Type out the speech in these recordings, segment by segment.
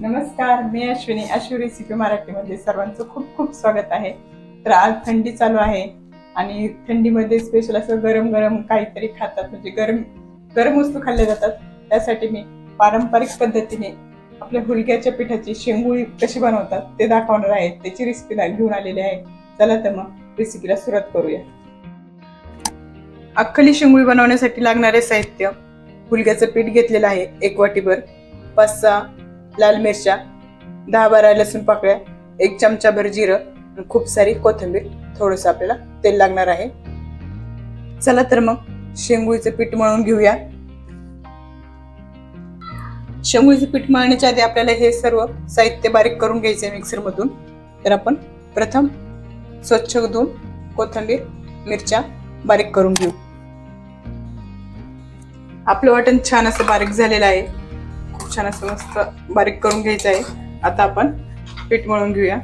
नमस्कार मी अश्विनी अश्वी रेसिपी मराठीमध्ये सर्वांचं खूप खूप स्वागत आहे. तर आज थंडी चालू आहे आणि थंडीमध्ये स्पेशल असं गरम गरम काहीतरी खातात म्हणजे गरम गरम वस्तू खाल्ल्या जातात. त्यासाठी मी पारंपरिक पद्धतीने आपल्या हुलग्याच्या पिठाची शेंगुळी कशी बनवतात ते दाखवणार आहे. त्याची रेसिपी घेऊन आलेली आहे. चला तर मग रेसिपीला सुरुवात करूया. अख्खली शेंगुळी बनवण्यासाठी लागणारे साहित्य हुलग्याचं पीठ घेतलेलं आहे एक वाटीभर. पाच सहा लाल मिरच्या दहा बारा लसूण पाकळ्या एक चमचाभर जिरं खूप सारी कोथिंबीर. थोडंसं आपल्याला तेल लागणार आहे. चला तर मग शेंगुळीचं पीठ मळून घेऊया. शेंगुळीचं पीठ मळण्याच्या आधी आपल्याला हे सर्व साहित्य बारीक करून घ्यायचे मिक्सर मधून तर आपण प्रथम स्वच्छ धुवून कोथिंबीर मिरच्या बारीक करून घेऊ. आपलं वाटण छान असं बारीक झालेलं आहे. छान असं मस्त बारीक करून घ्यायचं आहे. आता आपण पीठ मळून घेऊया.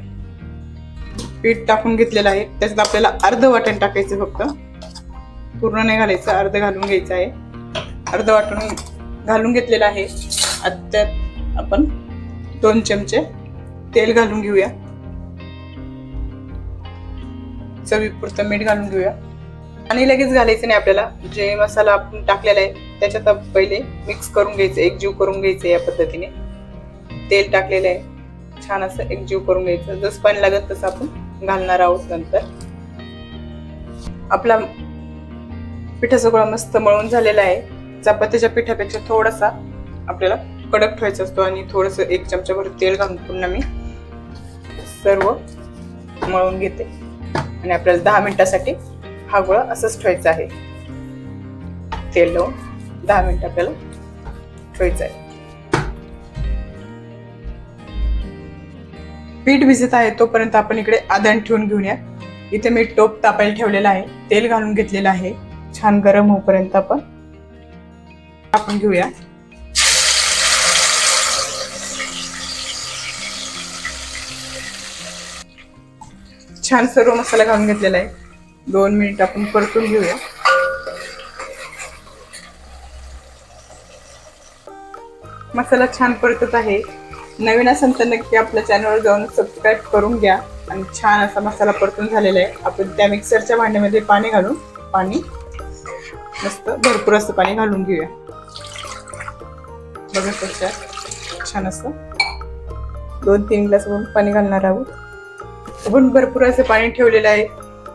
पीठ टाकून घेतलेलं आहे. त्याच्यात आपल्याला अर्ध वाटण टाकायचं फक्त. पूर्ण नाही घालायचं अर्ध घालून घ्यायचं आहे. अर्ध वाटण घालून घेतलेलं आहे. आता त्यात आपण दोन चमचे तेल घालून घेऊया. चवीपुरतं मीठ घालून घेऊया. आणि लगेच घालायचं नाही आपल्याला. जे मसाला आपण टाकलेला आहे त्याच्यात पहिले मिक्स करून घ्यायचं एकजीव करून घ्यायचं या पद्धतीने. तेल टाकलेलं आहे. छान असं एकजीव करून घ्यायचं. जसं पाणी लागत तसं आपण घालणार आहोत नंतर. आपला पिठाचा गोळा मस्त मळून झालेला आहे. चपातीच्या पिठापेक्षा थोडासा आपल्याला कडक ठेवायचा असतो आणि थोडस एक चमचाभर तेल घालून पुन्हा मी सर्व मळून घेते. आणि आपल्याला दहा मिनिटासाठी हा गोळा असंच ठेवायचा आहे. तेल लावून. दहा मिनिट आपल्याला ठेवायचं आहे. पीठ भिजत आहे तोपर्यंत आपण इकडे आदण ठेवून घेऊया. इथे मी टोप तापायला ठेवलेला आहे. तेल घालून घेतलेलं आहे. छान गरम होईपर्यंत आपण आपण घेऊया. छान सर्व मसाला घालून घेतलेला आहे. दोन मिनिट आपण परतून घेऊया. मसाला छान परतत आहे. नवीन असेल तर नक्की आपल्या चॅनलवर जाऊन सबस्क्राईब करून घ्या. आणि छान असा मसाला परतून झालेला आहे. आपण त्या मिक्सरच्या भांड्यामध्ये पाणी घालून पाणी मस्त भरपूर असं पाणी घालून घेऊया. बघा कशा छान असं. दोन तीन ग्लास पाणी घालणार आहोत. आपण भरपूर असं पाणी ठेवलेलं आहे.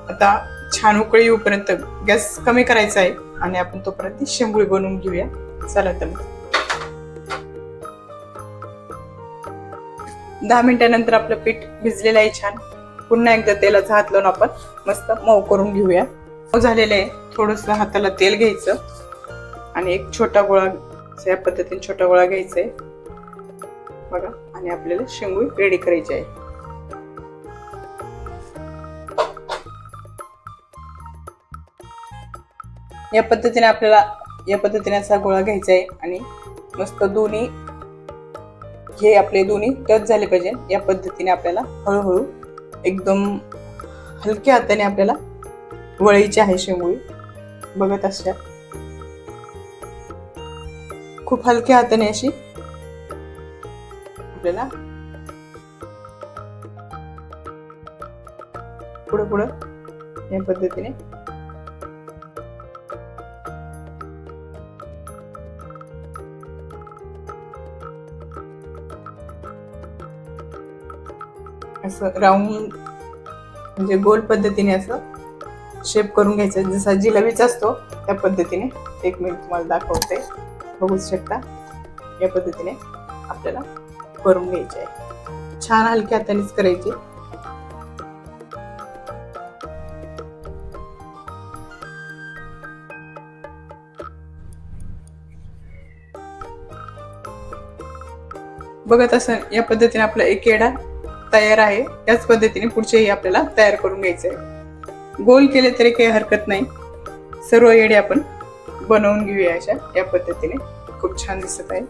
आता छान उकळी येऊपर्यंत गॅस कमी करायचा आहे. आणि आपण तोपर्यंत ती शेंगुळी बनवून घेऊया. चला तर दहा मिनिटानंतर आपलं पीठ भिजलेलं आहे छान. पुन्हा एकदा तेलाचा हात लावून आपण मस्त मऊ करून घेऊया. मऊ झालेलं आहे. थोडस हाताला तेल घ्यायचं आणि एक छोटा गोळा या पद्धतीने छोटा गोळा घ्यायचा आहे. बघा आणि आपल्याला शेंगुळी रेडी करायची आहे. या पद्धतीने आपल्याला या पद्धतीने असा गोळा घ्यायचा आहे आणि मस्त दोन्ही हे आपले दोन्ही टच झाले पाहिजे या पद्धतीने आपल्याला हळूहळू एकदम हलक्या हाताने आपल्याला वळीची आहे शेंगुळी बघत असतात खूप हलक्या हाताने अशी आपल्याला पुढं पुढं या पद्धतीने असं राऊंड म्हणजे गोल पद्धतीने असं शेप करून घ्यायचं. जसा जिलबीचा असतो त्या पद्धतीने. एक मिनिट तुम्हाला दाखवते. बघू शकता. या पद्धतीने आपल्याला करून घ्यायचे आहे. छान हलक्या हातानेच करायची. बघत असं या पद्धतीने आपला एक येडा तयार आहे. त्याच पद्धतीने पुढचेही आपल्याला तयार करून घ्यायचे आहे गोल केले तरी काही हरकत नाही. सर्व येडे आपण बनवून घेऊया अशा. या पद्धतीने खूप छान दिसत आहे.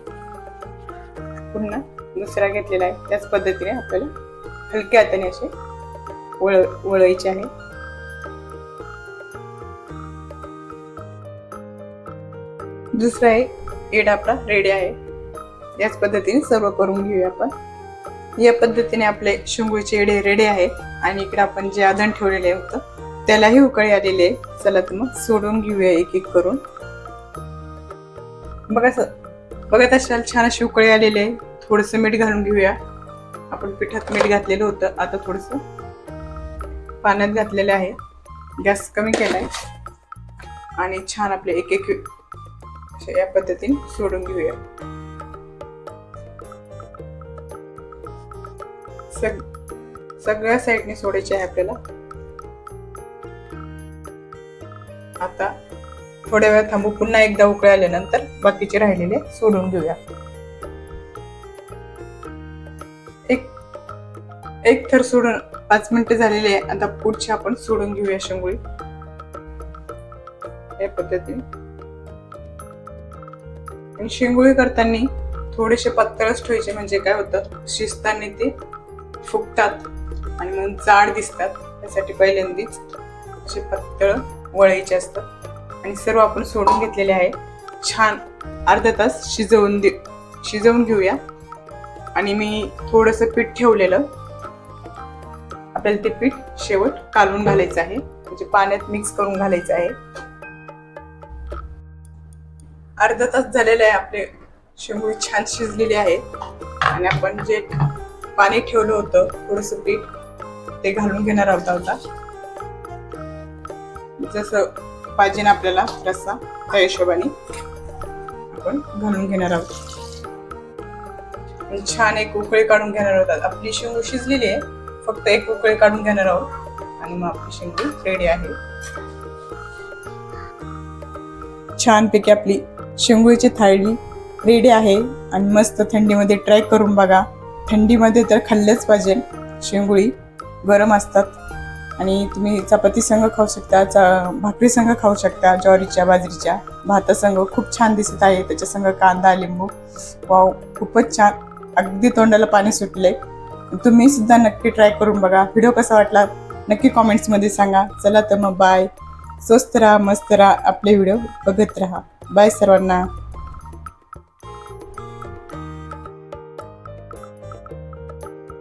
पुन्हा दुसरा घेतलेला आहे. त्याच पद्धतीने आपल्याला हलक्या हाताने असे वळ वळायचे आहे. दुसरा आहे येडा आपला रेडी आहे. याच पद्धतीने सर्व करून घेऊया आपण. या पद्धतीने आपले शेंगूचे येडे रेडे आहेत. आणि इकडे आपण जे आधण ठेवलेले होतं त्यालाही उकळी आलेली आहे. चला तर मग सोडून घेऊया एक एक करून. बघा स- बघत असाल छान अशी उकळी आलेली आहे. थोडंसं मीठ घालून घेऊया. आपण पिठात मीठ घातलेलं होतं. आता थोडंसं पाण्यात घातलेलं आहे. गॅस कमी केलाय. आणि छान आपले एक एक या पद्धतीने सोडून घेऊया. सग सगळ्या साईडने सोडायचे आहे आपल्याला. आता थोड्या वेळ थांबू पुन्हा एकदा उकळी आल्यानंतर बाकीचे राहिलेले सोडून घेऊया. एक एक थर सोडून पाच मिनिटं झालेले आहे. आता पुढचे आपण सोडून घेऊया शेंगोळी या पद्धतीने. आणि शेंगोळी करताना थोडेसे पातळच ठेवायचे म्हणजे काय होतं? शिजताना ते फुगतात आणि मग जाड दिसतात. त्यासाठी पहिल्यांदीच असे पातळ वळायचे असतात. आणि सर्व आपण सोडून घेतलेले आहे. छान अर्धा तास शिजवून दे शिजवून घेऊया. आणि मी थोडंसं पीठ ठेवलेलं. आपल्याला ते पीठ शेवट कालून घालायचं आहे. म्हणजे पाण्यात मिक्स करून घालायचं आहे. अर्धा तास झालेला आहे आपले शेंगूळी छान शिजलेले आहे आणि आपण जे पाणी ठेवलं होतं थोडस पीठ ते घालून घेणार आहोत होता जसं पाहिजे ना आपल्याला रस्सा त्या हिशोबाने आपण घालून घेणार आहोत. छान एक उकळी काढून घेणार आहोत. आपली शेंगू शिजलेली आहे फक्त एक उकळी काढून घेणार आहोत. आणि मग आपली शेंगू रेडी आहे. छानपैकी आपली शेंगूची थाळी रेडी आहे. आणि मस्त थंडीमध्ये ट्राय करून बघा. थंडीमध्ये तर खाल्लंच पाहिजे. शेंगुळी गरम असतात. आणि तुम्ही चपाती संघ खाऊ शकता चा भाकरी संघ खाऊ शकता ज्वारीच्या बाजरीच्या. भातासंघ खूप छान दिसत आहे. त्याच्या संग कांदा लिंबू. वाव खूपच छान. अगदी तोंडाला पाणी सुटले. तुम्ही सुद्धा नक्की ट्राय करून बघा. व्हिडिओ कसा वाटला नक्की कॉमेंट्समध्ये सांगा. चला तर मग बाय. स्वस्त राहा मस्त राहा. आपले व्हिडिओ बघत राहा. बाय सर्वांना.